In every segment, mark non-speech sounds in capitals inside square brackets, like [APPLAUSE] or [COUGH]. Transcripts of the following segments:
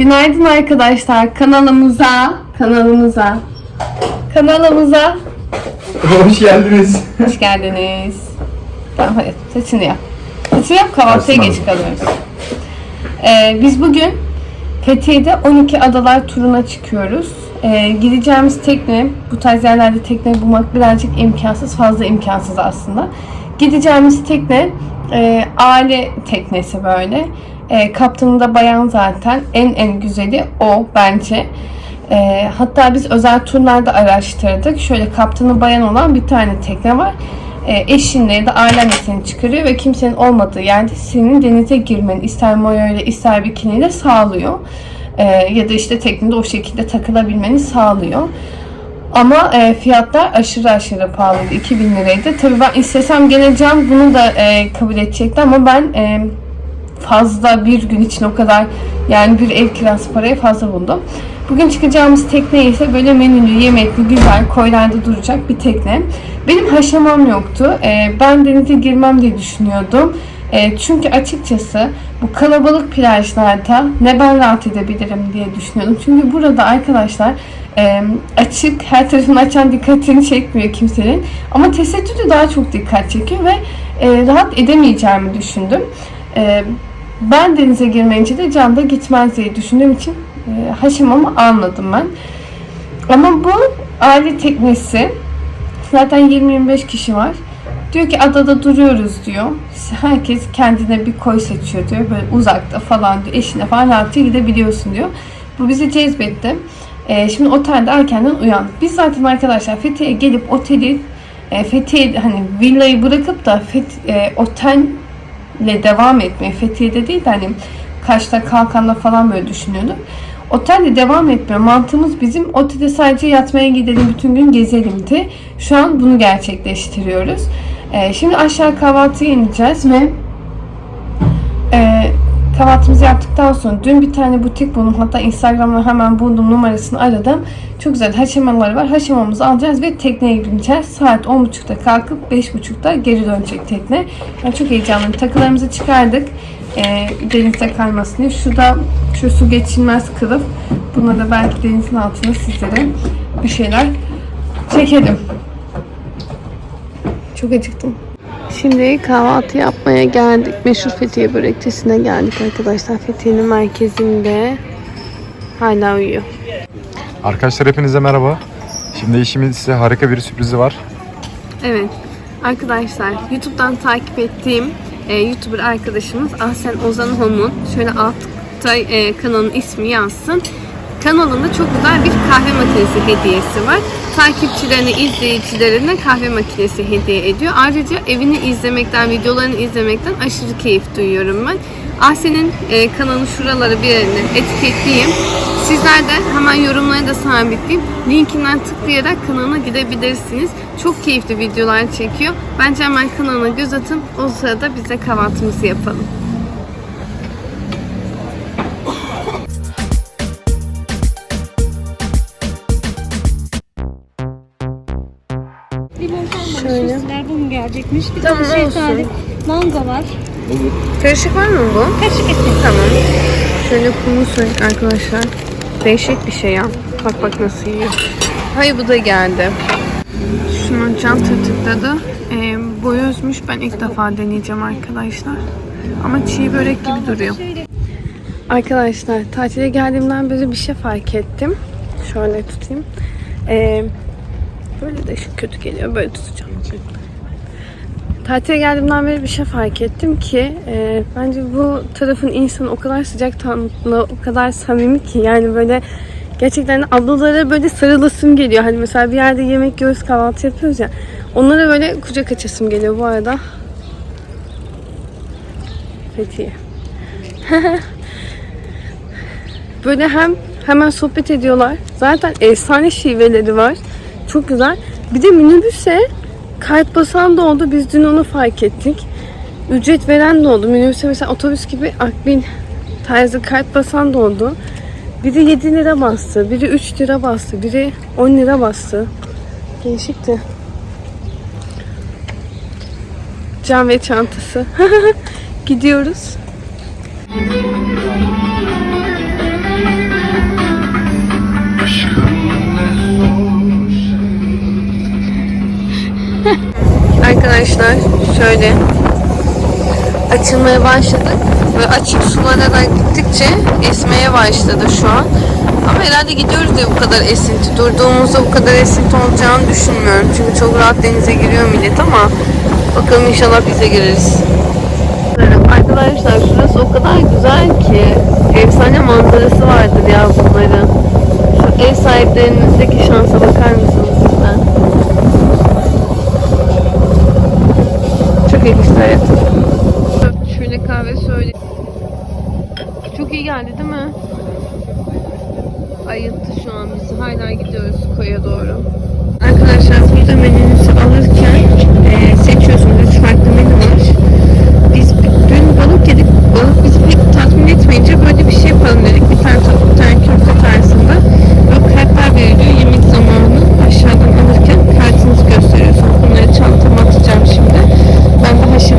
Günaydın arkadaşlar kanalımıza, kanalımıza, kanalımıza Hoş geldiniz. hoş geldiniz. Tamam hadi saçını yap. Saçını yap kahvaltıya geç kalıyoruz. Ee, biz bugün Fethiye'de 12 adalar turuna çıkıyoruz. Ee, gideceğimiz tekne, bu tarz yerlerde tekne bulmak birazcık imkansız, fazla imkansız aslında. Gideceğimiz tekne e, aile teknesi böyle. E, kaptanı da bayan zaten. En en güzeli o bence. E, hatta biz özel turlarda araştırdık. Şöyle kaptanı bayan olan bir tane tekne var. E, eşinle ya da ailenle seni çıkarıyor ve kimsenin olmadığı yerde senin denize girmeni ister mayoyla ister bikiniyle sağlıyor. E, ya da işte teknede o şekilde takılabilmeni sağlıyor. Ama e, fiyatlar aşırı aşırı pahalıydı. 2000 liraydı. Tabii ben istesem geleceğim bunu da e, kabul edecekti ama ben e, fazla bir gün için o kadar yani bir ev kirası paraya fazla buldum. Bugün çıkacağımız tekne ise böyle menülü, yemekli, güzel, koylarda duracak bir tekne. Benim haşlamam yoktu. E, ben denize girmem diye düşünüyordum. E, çünkü açıkçası bu kalabalık plajlarda ne ben rahat edebilirim diye düşünüyordum. Çünkü burada arkadaşlar e, açık, her tarafını açan dikkatini çekmiyor kimsenin. Ama tesettürü daha çok dikkat çekiyor ve e, rahat edemeyeceğimi düşündüm. E, ben denize girmeyince de Can da gitmez diye düşündüğüm için e, haşımamı almadım ben. Ama bu aile teknesi zaten 20-25 kişi var. Diyor ki adada duruyoruz diyor. Herkes kendine bir koy seçiyor diyor. Böyle uzakta falan diyor. Eşine falan rahatça gidebiliyorsun diyor. Bu bizi cezbetti. Ee, şimdi otelde erkenden uyandık. Biz zaten arkadaşlar Fethiye'ye gelip oteli e, Fethiye hani villayı bırakıp da Feth, e, otelle devam etmeyi Fethiye'de değil de hani Kaş'ta Kalkan'da falan böyle düşünüyorduk. Otelde devam etme mantığımız bizim otelde sadece yatmaya gidelim bütün gün gezelimdi. Şu an bunu gerçekleştiriyoruz. Ee, şimdi aşağı kahvaltıya ineceğiz ve e, kahvaltımızı yaptıktan sonra dün bir tane butik buldum. Hatta Instagram'da hemen buldum numarasını aradım. Çok güzel haşemaları var. Haşemamızı alacağız ve tekneye bineceğiz. Saat 10.30'da kalkıp 5.30'da geri dönecek tekne. Ben çok heyecanlıyım. Takılarımızı çıkardık. E, denizde kaymasın diye. Şurada şu su geçilmez kılıf. Buna da belki denizin altına sizlere bir şeyler çekelim. Çok acıktım. Şimdi kahvaltı yapmaya geldik. Meşhur Fethiye börektesine geldik arkadaşlar. Fethiye'nin merkezinde hala uyuyor. Arkadaşlar hepinize merhaba. Şimdi eşimin size harika bir sürprizi var. Evet arkadaşlar YouTube'dan takip ettiğim e, YouTuber arkadaşımız Ahsen Ozan Hom'un şöyle altta e, kanalın ismi yazsın. Kanalında çok güzel bir kahve makinesi hediyesi var. Takipçilerine, izleyicilerine kahve makinesi hediye ediyor. Ayrıca evini izlemekten, videolarını izlemekten aşırı keyif duyuyorum ben. Ahsen'in e, kanalını şuralara bir yerine etiketleyeyim. Sizler de hemen yorumlara da sabitleyeyim. Linkinden tıklayarak kanalına gidebilirsiniz. Çok keyifli videolar çekiyor. Bence hemen kanalına göz atın. O sırada biz de kahvaltımızı yapalım. Gelecekmiş? Bir Tamam, tane şey tane manga var. Karışık var mı bu? Kaşık etmek. Tamam. Şöyle kumlu suyu arkadaşlar. Değişik bir şey ya. Bak bak nasıl yiyor. Hayır bu da geldi. Şunu can tırtıkladı. Ee, boyozmuş. Ben ilk defa deneyeceğim arkadaşlar. Ama çiğ börek gibi duruyor. Arkadaşlar tatile geldiğimden beri bir şey fark ettim. Şöyle tutayım. Ee, böyle de şu kötü geliyor. Böyle tutacağım. Tatile geldiğimden beri bir şey fark ettim ki e, bence bu tarafın insanı o kadar sıcak tanrı, o kadar samimi ki yani böyle gerçekten ablalara böyle sarılasım geliyor. Hani mesela bir yerde yemek yiyoruz, kahvaltı yapıyoruz ya. Onlara böyle kucak açasım geliyor bu arada. Fethiye. [LAUGHS] böyle hem hemen sohbet ediyorlar. Zaten efsane şiveleri var. Çok güzel. Bir de minibüse kayıt basan da oldu. Biz dün onu fark ettik. Ücret veren de oldu. Minibüse mesela otobüs gibi akbil tarzı kayıt basan da oldu. Biri 7 lira bastı. Biri 3 lira bastı. Biri 10 lira bastı. Değişikti. Cam ve çantası. [LAUGHS] Gidiyoruz. Şöyle açılmaya başladık ve açık sulara gittikçe esmeye başladı şu an. Ama herhalde gidiyoruz diye bu kadar esinti. Durduğumuzda bu kadar esinti olacağını düşünmüyorum. Çünkü çok rahat denize giriyor millet ama bakalım inşallah biz de gireriz. Arkadaşlar şurası o kadar güzel ki efsane manzarası vardır ya bunların. Şu ev sahiplerinizdeki şansa bakar mısınız Hayatım. Şöyle kahve söyle. Çok iyi geldi değil mi? Ayılttı şu an bizi. Hala gidiyoruz koya doğru. Arkadaşlar burada menünüzü alırken eee, seçiyorsunuz. Farklı menü var. Biz dün balık yedik. Balık bizi pek tatmin etmeyince böyle bir şey yapalım dedik. Bir tane bir tane köfte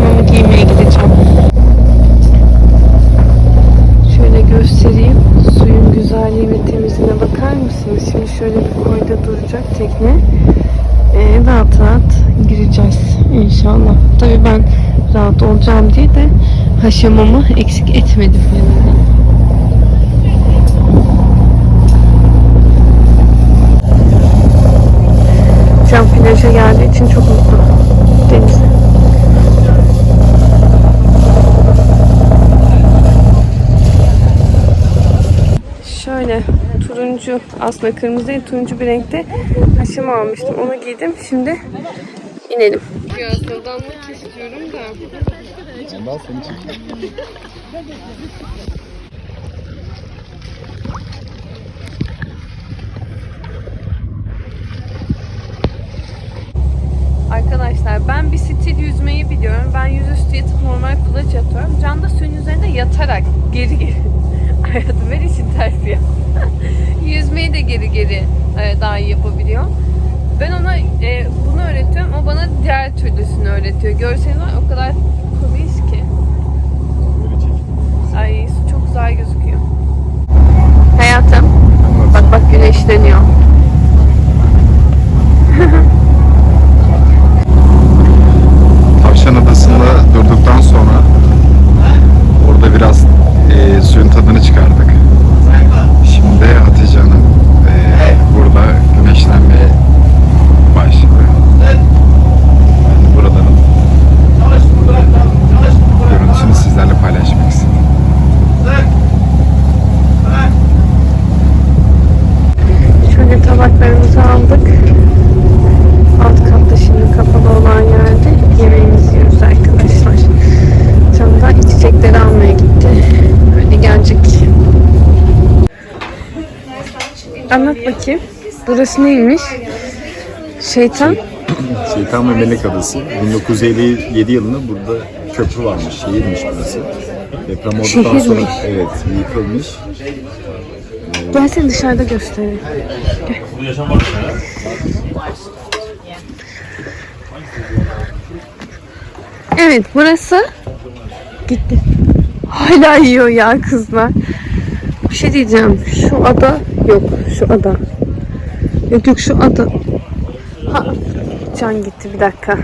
Haşlamamı giymeye gideceğim. Şöyle göstereyim. Suyun güzelliği ve temizliğine bakar mısınız? Şimdi şöyle bir koyda duracak tekne. Ee, rahat rahat gireceğiz inşallah. Tabii ben rahat olacağım diye de haşamamı eksik etmedim yani. Can plaja geldiği için çok mutlu. Denize. Şöyle turuncu aslında kırmızı değil turuncu bir renkte haşama almıştım. Onu giydim. Şimdi inelim. Biraz dadanmak istiyorum da. Ondan seni çekeyim. Arkadaşlar ben bir stil yüzmeyi biliyorum. Ben yüzüstü yatıp normal kulaç atıyorum. Can da suyun üzerinde yatarak geri geri. Hayatım ver işin tersi ya. [LAUGHS] Yüzmeyi de geri geri e, daha iyi yapabiliyor. Ben ona e, bunu öğretiyorum. O bana diğer türlüsünü öğretiyor. Görseniz var o kadar komiyiz ki. Ay su çok güzel gözüküyor. Hayatım. Bak bak güneşleniyor. Tavşan Adası'nda durduktan sonra orada biraz e, suyun tadını çıkardık. Şimdi Hatice Hanım e, burada güneşlenmeye başladı. Ben buraların görüntüsünü sizlerle paylaşmak istedim. Şöyle tabaklarımızı aldık. Alt katta şimdi kapalı olan yerde yemeğimizi yiyoruz arkadaşlar. Can da içecekleri almaya gitti. Öyle gelecek. Anlat bakayım. Burası neymiş? Şeytan. Şeytan ve Melek Adası. 1957 yılında burada köprü varmış, şehirmiş burası. Deprem olduktan sonra Şehirmiş. evet yıkılmış. Ben seni dışarıda göstereyim. Evet burası gitti. Hala yiyor ya kızlar. Bir şey diyeceğim. Şu ada yok. Şu ada. Yok yok şu ada. Ha, can gitti bir dakika.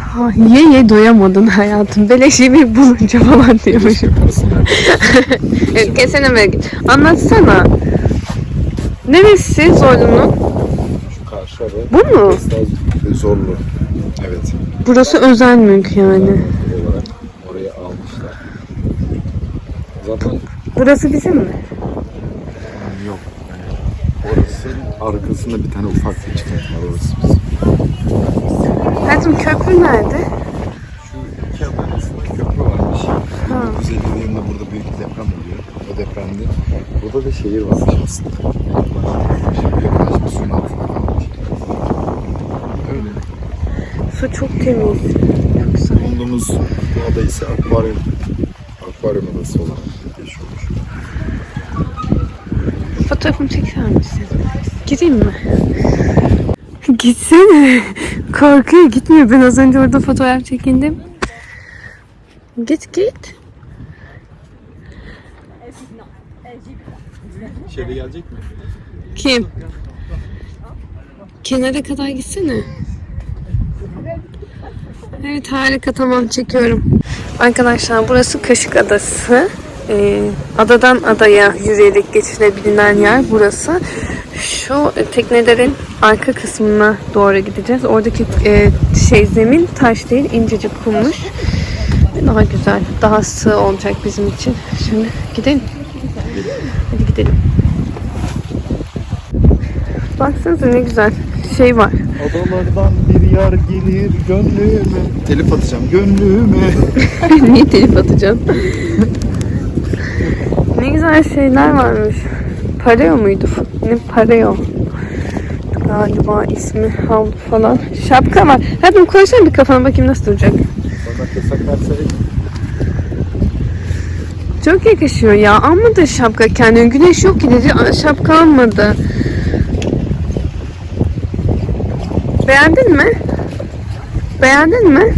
Ha, ye ye doyamadın hayatım. Beleş yemeği bulunca falan diyormuşum. [LAUGHS] Evet, kesene ver. Anlatsana. Neresi Zorlu'nun? şu karşı Bu mu? zorlu. Evet. Burası özel mülk yani. Olarak oraya almışlar. Zaten Burası bizim mi? yok. Yani orası arkasında bir tane ufak bir çıkıntı var orası bizim. Hayatım köprü nerede? Şu iki adanın köprü varmış. 1957 yılında burada büyük bir deprem oluyor. O depremde burada da şehir varmış aslında. Şimdi yaklaşık suyun altında kalmış. Öyle. Su çok temiz. Güzel. Bulunduğumuz bu ada ise akvaryum. Akvaryum adası olarak geçiyormuş. Fotoğrafımı çeker misin? Gireyim mi? Gitsene. Korkuyor gitmiyor. Ben az önce orada fotoğraf çekindim. Git git. İçeri gelecek mi? Kim? Kenara kadar gitsene. Evet harika tamam çekiyorum. Arkadaşlar burası Kaşık Adası. Ee, adadan adaya yürüyerek geçilebilen yer burası. Şu e, teknelerin arka kısmına doğru gideceğiz. Oradaki e, şey zemin taş değil incecik kummuş. Daha güzel, daha sığ olacak bizim için. Şimdi gidelim. Hadi gidelim. Baksanıza ne güzel şey var. Adalardan bir yar gelir gönlüme. Telif atacağım gönlüme. [LAUGHS] Niye telif atacağım? Ne güzel şeyler varmış. Pareo muydu? Ne pareo? Galiba ismi havlu falan. Şapka var. Hadi koysana bir kafana bakayım nasıl duracak. Çok yakışıyor ya. Almadı şapka kendine. Güneş yok ki dedi. Şapka almadı. Beğendin mi? Beğendin mi?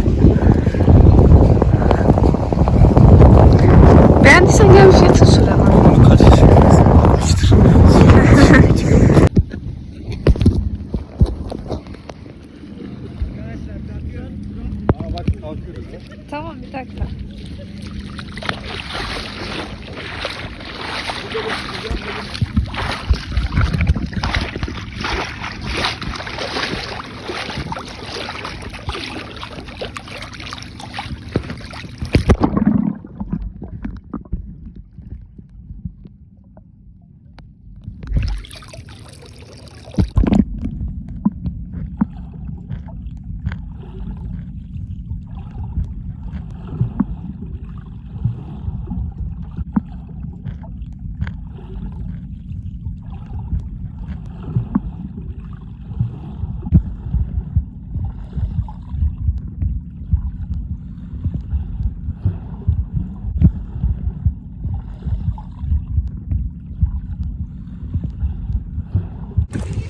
Beğendiysen gel bir fiyatı soralım. kaç kişi almıştır? Tamam bir dakika.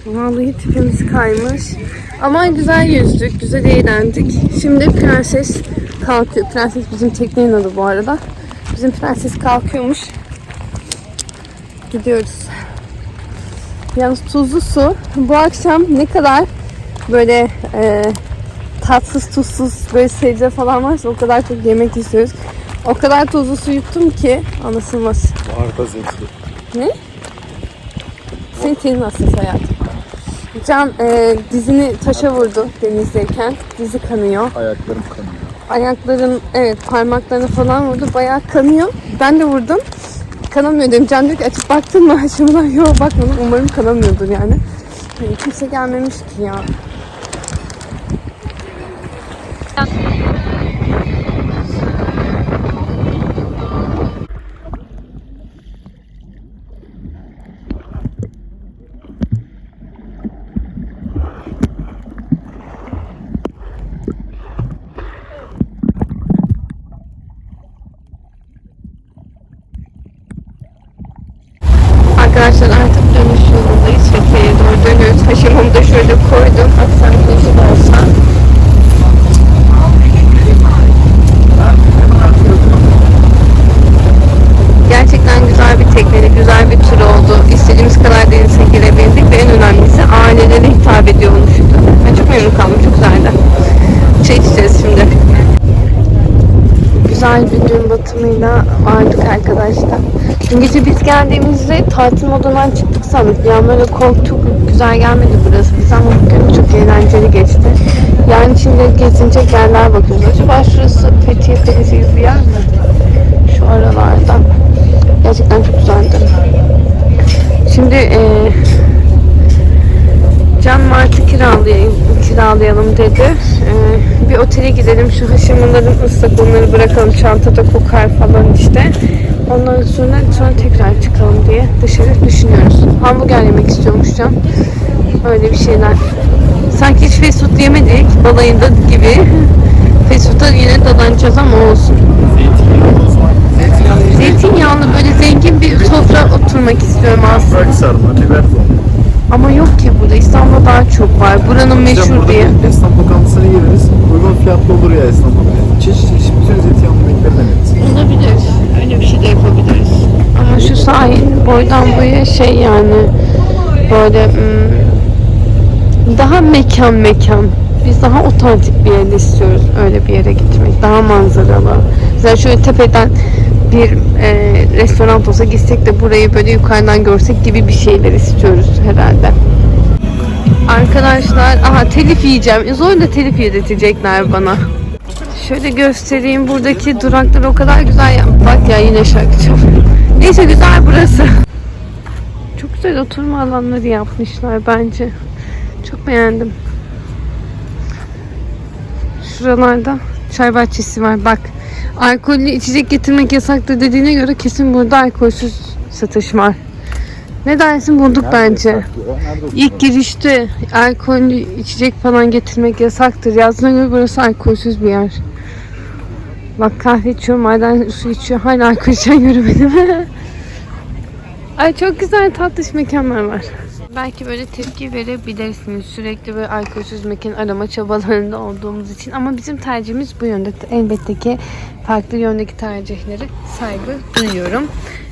Vallahi tipimiz kaymış. Ama güzel yüzdük, güzel eğlendik. Şimdi prenses kalkıyor. Prenses bizim teknenin adı bu arada. Bizim prenses kalkıyormuş. Gidiyoruz. Yalnız tuzlu su. Bu akşam ne kadar böyle e, tatsız tuzsuz böyle sebze falan varsa o kadar çok yemek istiyoruz. O kadar tuzlu su yuttum ki anasılmaz. Arda zevkli. Senin senin nasıl hayatım? Can e, dizini taşa vurdu denizdeyken. Dizi kanıyor. Ayaklarım kanıyor. Ayakların evet parmaklarını falan vurdu. Bayağı kanıyor. Ben de vurdum. Kanamıyor dedim. Can diyor ki açıp baktın mı? [LAUGHS] Açımdan yok bakmadım. Umarım kanamıyordur yani. Hani kimse gelmemiş ki ya. Arkadaşlar artık dönüş yolundayız. Fethiye'ye doğru dönüyoruz. Haşimamı da şöyle koydum. Akşam güneşi de. Gerçekten güzel bir tekneli, güzel bir tur oldu. İstediğimiz kadar denize girebildik ve en önemlisi ailelere hitap ediyor olmuştu. Ben çok memnun kaldım, çok güzeldi. Çay içeceğiz şimdi. Güzel bir gün batımıyla vardık arkadaşlar. Dün gece biz geldiğimizde tatil modundan çıktık sandık. Yani böyle korktuk, güzel gelmedi burası bize ama bugün çok eğlenceli geçti. Yani şimdi gezinecek yerler bakıyoruz. Acaba şurası Fethiye Kalesi gibi bir yer mi? Şu aralarda. Gerçekten çok güzeldi. Şimdi eee Can Martı kiralayayım, kiralayalım dedi. Ee, bir otele gidelim. Şu haşimaların ıslak onları bırakalım. Çantada kokar falan işte. Ondan sonra sonra tekrar çıkalım diye dışarı düşünüyoruz. Hamburger yemek istiyormuş Can. Öyle bir şeyler. Sanki hiç fast food yemedik balayında gibi. Fast food'a yine dadanacağız ama olsun. Zeytinyağlı böyle zengin bir sofra oturmak istiyorum aslında. Bırak sarma, biber dolma. Ama yok ki burada. İstanbul'da daha çok var. Buranın meşhur diye. Esnaf lokantasına gireriz. Uygun fiyatlı olur ya esnaf. Çeşit çeşit bütün zeytinyağlı yemekleri deneriz. Olabilir. Öyle bir şey de yapabiliriz. Ama şu sahil boydan boya şey yani böyle hmm, daha mekan mekan Biz daha otantik bir yerde istiyoruz öyle bir yere gitmek. Daha manzaralı. Mesela şöyle tepeden bir e, restoran olsa gitsek de burayı böyle yukarıdan görsek gibi bir şeyler istiyoruz herhalde. Arkadaşlar, aha telif yiyeceğim. Zorla telif yedirtecekler bana. Şöyle göstereyim. Buradaki duraklar o kadar güzel. yap- Bak ya yine şarkı çalıyor. Neyse güzel burası. Çok güzel oturma alanları yapmışlar bence. Çok beğendim. Şuralarda çay bahçesi var. Bak alkollü içecek getirmek yasaktır dediğine göre kesin burada alkolsüz satış var. Ne dersin bulduk bence. İlk girişte alkollü içecek falan getirmek yasaktır. Yazdığına göre burası alkolsüz bir yer. Bak kahve içiyor, maden su içiyor. Hala alkol içen göremedim. [LAUGHS] Ay çok güzel tatlış mekanlar var. Belki böyle tepki verebilirsiniz. Sürekli böyle alkolsüz mekan arama çabalarında olduğumuz için. Ama bizim tercihimiz bu yönde. Elbette ki farklı yöndeki tercihlere saygı duyuyorum.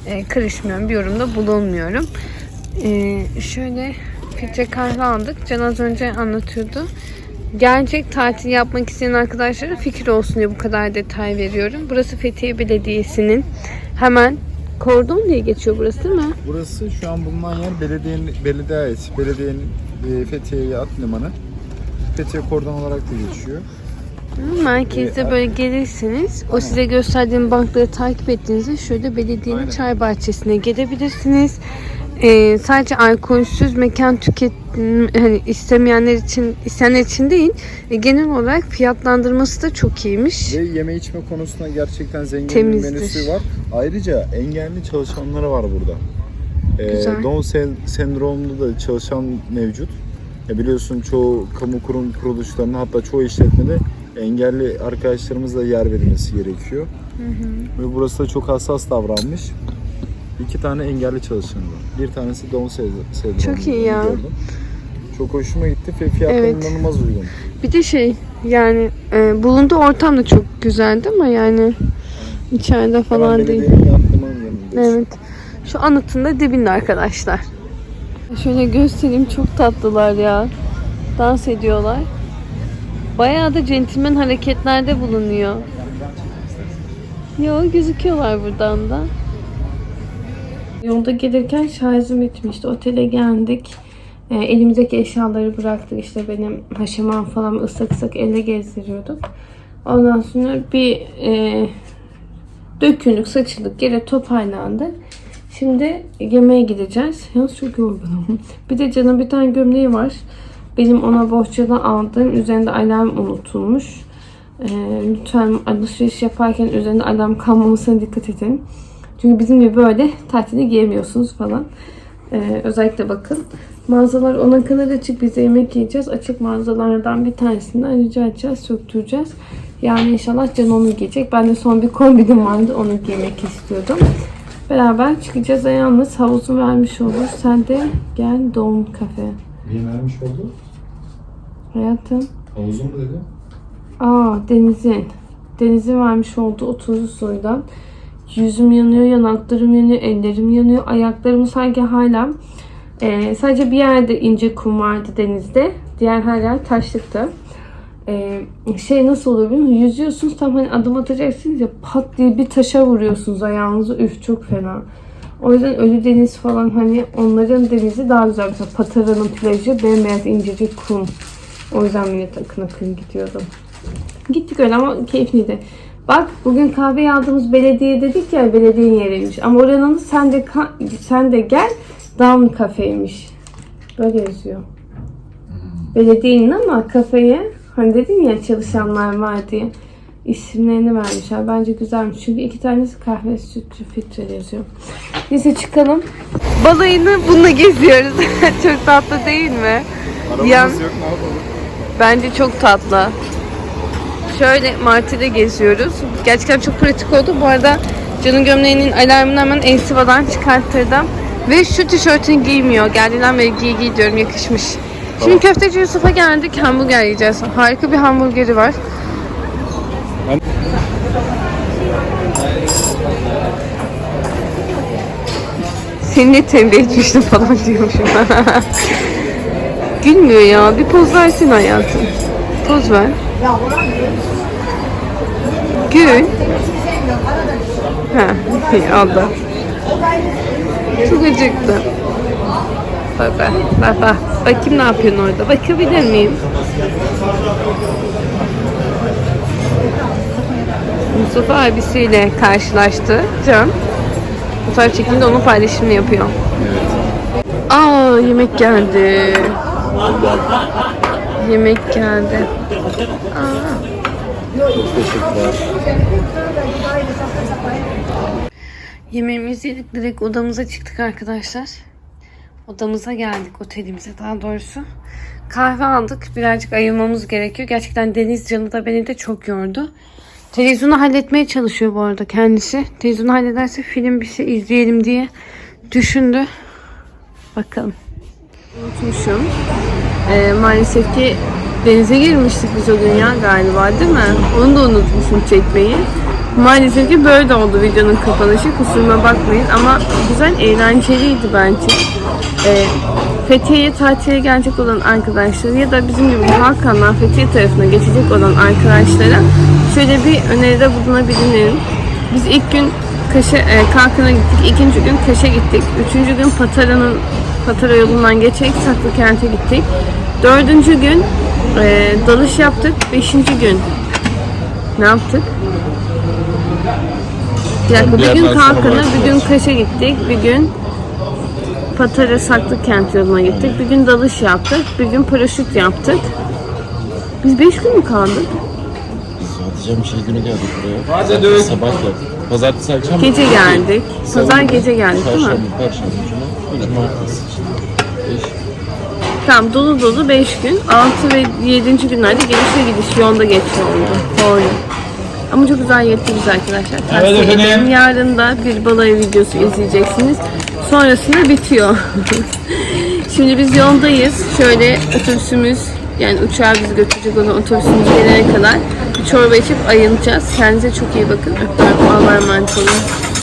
Ee, karışmıyorum. Bir yorumda bulunmuyorum. Ee, şöyle filtre kahve aldık. Can az önce anlatıyordu. Gerçek tatil yapmak isteyen arkadaşlara fikir olsun diye bu kadar detay veriyorum. Burası Fethiye Belediyesi'nin hemen kordon diye geçiyor burası değil mi? Burası şu an bulunan yer belediyenin belediye ait. Belediyenin e, Fethiye Yat Limanı. Fethiye Kordon olarak da geçiyor. Merkezde Ee, böyle gelirsiniz. O size gösterdiğim bankları takip ettiğinizde şöyle belediyenin Aynen. çay bahçesine gelebilirsiniz. Ee, sadece alkolsüz mekan tüket hani istemeyenler için isteyenler için değil e, genel olarak fiyatlandırması da çok iyiymiş. Ve yeme içme konusunda gerçekten zengin Temizdir. bir menüsü var. Ayrıca engelli çalışanları var burada. Ee, Güzel. Down sen- sendromlu da çalışan mevcut. E biliyorsun çoğu kamu kurum kuruluşlarının hatta çoğu işletmede engelli arkadaşlarımızla yer verilmesi gerekiyor. Ve burası da çok hassas davranmış. İki tane engelli çalışan var. Bir tanesi Down sen- sendromu. Çok iyi ya. gördüm. Çok hoşuma gitti ve fiyatları Evet. inanılmaz uygun. Bir de şey yani e, bulunduğu ortam da çok güzeldi ama yani içeride falan Hemen değil. Evet. Şu anıtın da dibinde arkadaşlar. Şöyle göstereyim çok tatlılar ya. Dans ediyorlar. Bayağı da centilmen hareketlerde bulunuyor. Yo gözüküyorlar buradan da. Yolda gelirken şarjım bitmişti. Otele geldik. E, elimizdeki eşyaları bıraktık. İşte benim haşamam falan ıslak ıslak elle gezdiriyorduk. Ondan sonra bir e, dökündük, saçıldık, geri toparlandık. Şimdi yemeğe gideceğiz. Yalnız çok yorgunum. [LAUGHS] Bir de canım bir tane gömleği var. Benim ona bohçadan aldığım üzerinde alarm unutulmuş. Ee, lütfen alışveriş yaparken üzerinde alarm kalmamasına dikkat edin. Çünkü bizim gibi böyle tatilde giyemiyorsunuz falan. Ee, özellikle bakın. Mağazalar ona kadar açık. Biz yemek yiyeceğiz. Açık mağazalardan bir tanesinden rica edeceğiz. Söktüreceğiz. Yani inşallah Can onu giyecek. Ben de son bir kombinim vardı. Onu giymek istiyordum. Beraber çıkacağız. Yalnız havuzu vermiş olur. Sen de gel doğum kafe. Niye vermiş oldu? Hayatım. Havuzu mu dedi? Aa denizin. Denizin vermiş olduğu o tuzlu suydan. Yüzüm yanıyor, yanaklarım yanıyor, ellerim yanıyor. Ayaklarım sanki hala e, sadece bir yerde ince kum vardı denizde. Diğer her yer taşlıktı. E, şey nasıl oluyor biliyor musun? Yüzüyorsunuz tam hani adım atacaksınız ya pat diye bir taşa vuruyorsunuz ayağınızı. Üf çok fena. O yüzden Ölü Deniz falan hani onların denizi daha güzel. Mesela Patara'nın plajı bembeyaz incecik kum. O yüzden millet akın akın gidiyordum. Gittik öyle ama keyifliydi. Bak bugün kahve aldığımız belediye dedik ya belediyenin yeriymiş. Ama oranın sen de, sen de gel Down kafeymiş. Böyle yazıyor. Belediyenin ama kafeye hani dedim ya çalışanlar var diye isimlerini vermişler. Bence güzelmiş. Çünkü iki tanesi kahve sütlü filtre yazıyor. Neyse çıkalım. Balayını bununla geziyoruz. [LAUGHS] Çok tatlı değil mi? Arabamız Ya- yok ne yapalım? Bence çok tatlı. Şöyle Martı'da geziyoruz. Gerçekten çok pratik oldu. Bu arada Can'ın gömleğinin alarmını hemen Ensiva'dan çıkarttırdım. Ve şu tişörtünü giymiyor. Geldiğinden beri giy giy diyorum yakışmış. Şimdi köfteci Yusuf'a geldik. Hamburger yiyeceğiz. Harika bir hamburgeri var. Ben- Seni ne tembih etmiştim falan [LAUGHS] diyormuşum. Gülmüyor ya. Bir poz versin hayatım. Poz ver. Gül. Ha, [LAUGHS] aldı. Çok acıktı. Bak bak. Bakayım ne yapıyorsun orada. Bakabilir miyim? Mustafa abisiyle karşılaştı Can. Fotoğraf çekimde onun paylaşımını yapıyor. Aa yemek geldi. Yemek geldi. Teşekkürler. Yemeğimizi yedik direkt odamıza çıktık arkadaşlar. Odamıza geldik otelimize daha doğrusu. Kahve aldık. Birazcık ayılmamız gerekiyor. Gerçekten Deniz canı da beni de çok yordu. Televizyonu halletmeye çalışıyor bu arada kendisi. Televizyonu hallederse film bir şey izleyelim diye düşündü. Bakalım. Unutmuşum. Ee, maalesef ki denize girmiştik biz o gün ya galiba değil mi? Onu da unutmuşum çekmeyi. Maalesef ki böyle oldu videonun kapanışı. Kusuruma bakmayın ama güzel eğlenceliydi bence. Ee, Fethiye'ye tatile gelecek olan arkadaşlar ya da bizim gibi Hakan'dan Fethiye tarafına geçecek olan arkadaşlara şöyle bir öneride bulunabilirim. Biz ilk gün Kaş'a, e, Kalkan'a gittik. ikinci gün Kaş'a gittik. Üçüncü gün Patara'nın Patara yolundan geçerek Saklıkent'e gittik. Dördüncü gün e, dalış yaptık. Beşinci gün ne yaptık? Bir dakika, bir gün Kalkan'a, bir gün Kaş'a gittik. Bir gün Patara Saklıkent yoluna gittik. Bir gün dalış yaptık. Bir gün paraşüt yaptık. Biz beş gün mü kaldık? Hatice'm şey günü geldik buraya. Hadi Sabah geldik. Pazartesi akşam Gece geldik. Pazar gece geldik değil mi? Perşembe, Perşembe, Cuma, Cumartesi. Tamam dolu dolu 5 gün. 6 ve 7. günlerde geliş ve gidiş yolda geçiyor oldu. Doğru. Ama çok güzel yettiniz arkadaşlar. Tavsiye ederim. Yarın da bir balayı videosu izleyeceksiniz. Sonrasında bitiyor. [LAUGHS] Şimdi biz yoldayız. Şöyle otobüsümüz yani uçağa bizi götürecek olan otobüsümüz gelene kadar bir çorba içip ayılacağız. Kendinize çok iyi bakın. Öpüyorum. Allah'a emanet olun.